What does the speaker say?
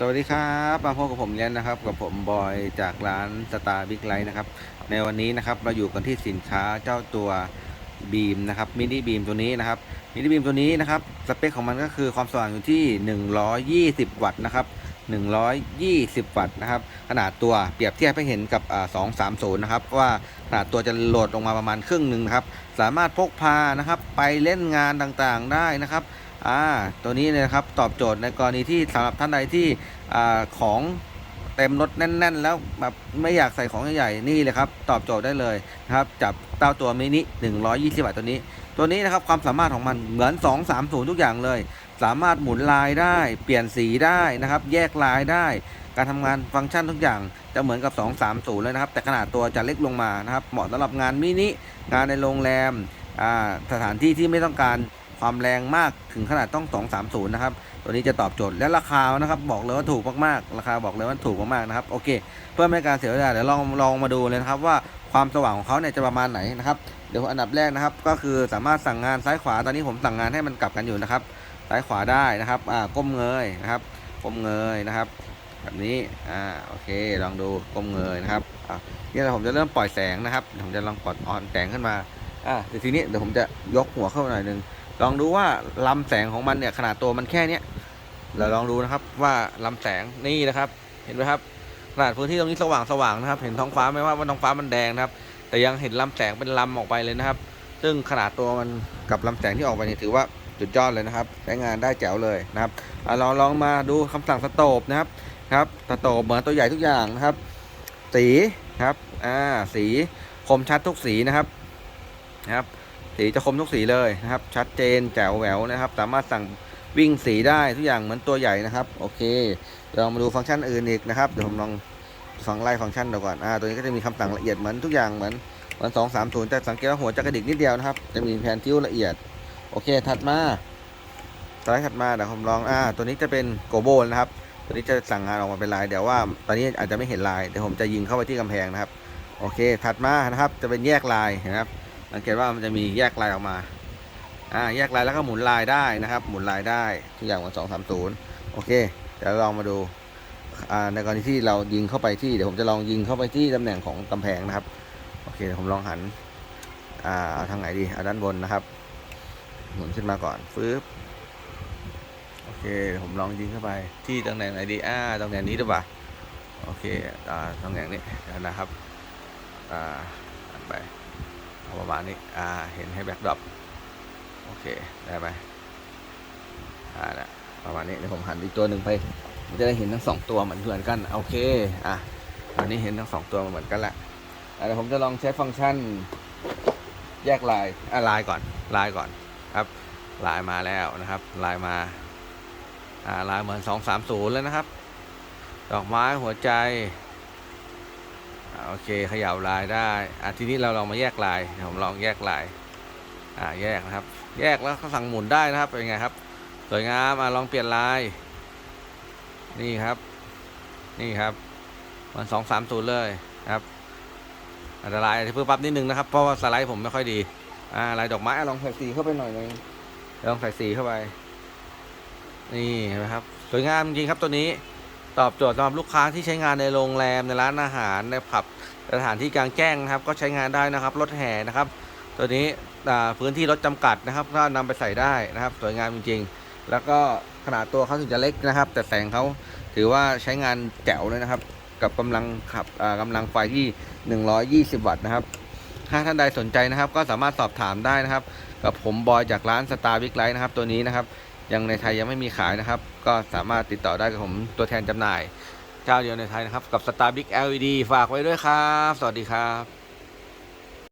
สวัสดีครับมาพบกับผมเลี้ยนนะครับ กับผมบอยจากร้านสตาร์บิ๊กไลท์นะครับ ในวันนี้นะครับเราอยู่กันที่สินค้าเจ้าตัวบีมนะครับมินิบีมตัวนี้นะครับมินิบีมตัวนี้นะครับสเปคของมันก็คือความสว่างอยู่ที่ 120 วัตต์นะครับ120 วัตต์นะครับ ขนาดตัวเปรียบเทียบให้เห็นกับอ่า230นะครับว่าขนาดตัวจะโหลดลงมาประมาณครึ่งหนึ่งนะครับ สามารถพกพานะครับไปเล่นงานต่างๆได้นะครับ อ่าตัวนี้นะครับตอบโจทย์ในกรณีที่สำหรับท่านใดที่อ่าของเต็มรถแน่น ๆ แล้วแบบไม่อยากใส่ของใหญ่ๆนี่เลยครับตอบโจทย์ได้เลยนะครับจับเต้าตัวมินิ120บาทตัวนี้ ตัวนี้นะครับความสามารถของมันเหมือน 230 ทุกอย่างเลย สามารถหมุนลายได้ เปลี่ยนสีได้นะครับ แยกลายได้ การทำงานฟังก์ชันทุกอย่างจะเหมือนกับ 230 เลยนะครับ แต่ขนาดตัวจะเล็กลงมานะครับเหมาะสำหรับงานมินิงานในโรงแรมสถานที่ที่ไม่ต้องการ ความแรงมากถึงขนาดต้อง 230 นะครับ ตัวนี้จะตอบโจทย์และราคานะครับ บอกเลยว่าถูกมากๆ ราคาบอกเลยว่าถูกมากๆนะครับ โอเค เพื่อไม่ให้การเสียเวลาเดี๋ยวลองลองมาดูเลยนะครับว่าความสว่างของเขาเนี่ยจะประมาณไหนนะครับ เดี๋ยวอันดับแรกนะครับ ก็คือสามารถสั่งงานซ้ายขวา ตอนนี้ผมสั่งงานให้มันกลับกันอยู่นะครับ ซ้ายขวาได้นะครับ อ่า ก้มเงยนะครับ ก้มเงยนะครับ แบบนี้ อ่า โอเค ลองดู ก้มเงยนะครับ อ่านี่เราผมจะเริ่มปล่อยแสงนะครับ ผมจะลองปลดออนแสงขึ้นมา อ่าเดี๋ยวทีนี้เดี๋ยวผมจะยกหัวเข้าหน่อยหนึง ลองดูว่าลำแสงของมันเนี่ยขนาดตัวมันแค่เนี้ยเราลองดูนะครับว่าลำแสงนี่นะครับ เห็นไหมครับขนาดพื้นที่ตรงนี้สว่างสว่างนะครับ เห็นท้องฟ้าไหมว่าว่าท้องฟ้ามันแดงนะครับ แต่ยังเห็นลำแสงเป็นลำออกไปเลยนะครับ ซึ่งขนาดตัวมันกับลำแสงที่ออกไปเนี่ยถือว่าสุดยอดเลยนะครับใช้งานได้แจ๋วเลยนะครับอะลองลองมาดูคำสั่งสโตบนะครับครับสโตบเหมือนตัวใหญ่ทุกอย่างนะครับ สีครับอ่าสีคมชัดทุกสีนะครับนะครับ สีจะคมทุกสีเลยนะครับ ชัดเจนแจ๋วแหววนะครับ สามารถสั่งวิ่งสีได้ทุกอย่างเหมือนตัวใหญ่นะครับโอเคเรามาดูฟังก์ชันอื่นอีกนะครับเดี๋ยวผมลองฟังไล่ฟังก์ชันดูก่อนอ่าตัวนี้ก็จะมีคำสั่งละเอียดเหมือนทุกอย่างเหมือนเหมือนสองสามศูนย์แต่สังเกตว่าหัวจะกระดิกนิดเดียวนะครับ จะมีแผนทิ้วละเอียดโอเคถัดมาสไลด์ถัดมาเดี๋ยวผมลองอ่าตัวนี้จะเป็นโกโบนนะครับตัวนี้จะสั่งงานออกมาเป็นลายเดี๋ยวว่าตอนนี้อาจจะไม่เห็นลายเดี๋ยวผมจะยิงเข้าไปที่กำแพงนะครับโอเค ถัดมานะครับจะเป็นแยกลายนะครับ สังเกตว่ามันจะมีแยกลายออกมาอ่าแยกลายแล้วก็หมุนลายได้นะครับ หมุนลายได้ทุกอย่างมันสองสามศูนย์โอเคเดี๋ยวลองมาดูอ่าในกรณีที่เรายิงเข้าไปที่เดี๋ยวผมจะลองยิงเข้าไปที่ตำแหน่งของกำแพงนะครับโอเคเดี๋ยวผมลองหันอ่าทางไหนดีเอาด้านบนนะครับ หมุนขึ้นมาก่อนฟืบโอเคผมลองยิงเข้าไปที่ตำแหน่งไหนดีอ่าตำแหน่งนี้ดีกว่าโอเคอ่าตำแหน่งนี้นะครับอ่าไป ประมาณนี้อ่าเห็นให้แบ็กดรอปโอเคได้ไหมอ่าละประมาณนี้เดี๋ยวผมหันอีกตัวหนึ่งไปมันจะได้เห็นทั้งสองตัวเหมือนเหมือนกันโอเคอะตอนนี้เห็นทั้งสองตัวเหมือนกันละเดี๋ยวผมจะลองใช้ฟังก์ชันแยกลายอะลายก่อนลายก่อนครับลายมาแล้วนะครับลายมาอ่าลายเหมือนสองสามศูนย์แล้วนะครับ ดอกไม้หัวใจ โอเคขย่าลายได้อะทีนี้เราลองมาแยกลายผมลองแยกลายอ่าแยกนะครับ แยกแล้วก็สั่งหมุนได้นะครับเป็นไงครับ สวยงามอะลองเปลี่ยนลาย นี่ครับ นี่ครับมันสองสามศูนย์เลยครับอันตรายเพื่อปรับนิดนึงนะครับ เพราะว่าสไลด์ผมไม่ค่อยดีอ่าลายดอกไม้ลองใส่สีเข้าไปหน่อยหนึงลองใส่สีเข้าไป นี่เห็นไหมครับ สวยงามจริงครับตัวนี้ ตอบโจทย์สำหรับลูกค้าที่ใช้งานในโรงแรมในร้านอาหารในผับสถานที่กลางแจ้งนะครับ ก็ใช้งานได้นะครับรถแห่นะครับ ตัวนี้อ่าพื้นที่รถจำกัดนะครับ ก็นำไปใส่ได้นะครับ สวยงามจริงๆ แล้วก็ขนาดตัวเขาถึงจะเล็กนะครับ แต่แสงเขาถือว่าใช้งานแจ๋วเลยนะครับ กับกำลังขับอ่ากำลังไฟที่ 120 วัตต์นะครับถ้าท่านใดสนใจนะครับ ก็สามารถสอบถามได้นะครับ กับผมบอยจากร้านสตาร์บิ๊กไลท์นะครับตัวนี้นะครับ ยังในไทยยังไม่มีขายนะครับ ก็สามารถติดต่อได้กับผมตัวแทนจำหน่าย เจ้าเดียวในไทยนะครับ กับ Star Big LED ฝากไว้ด้วยครับ สวัสดีครับ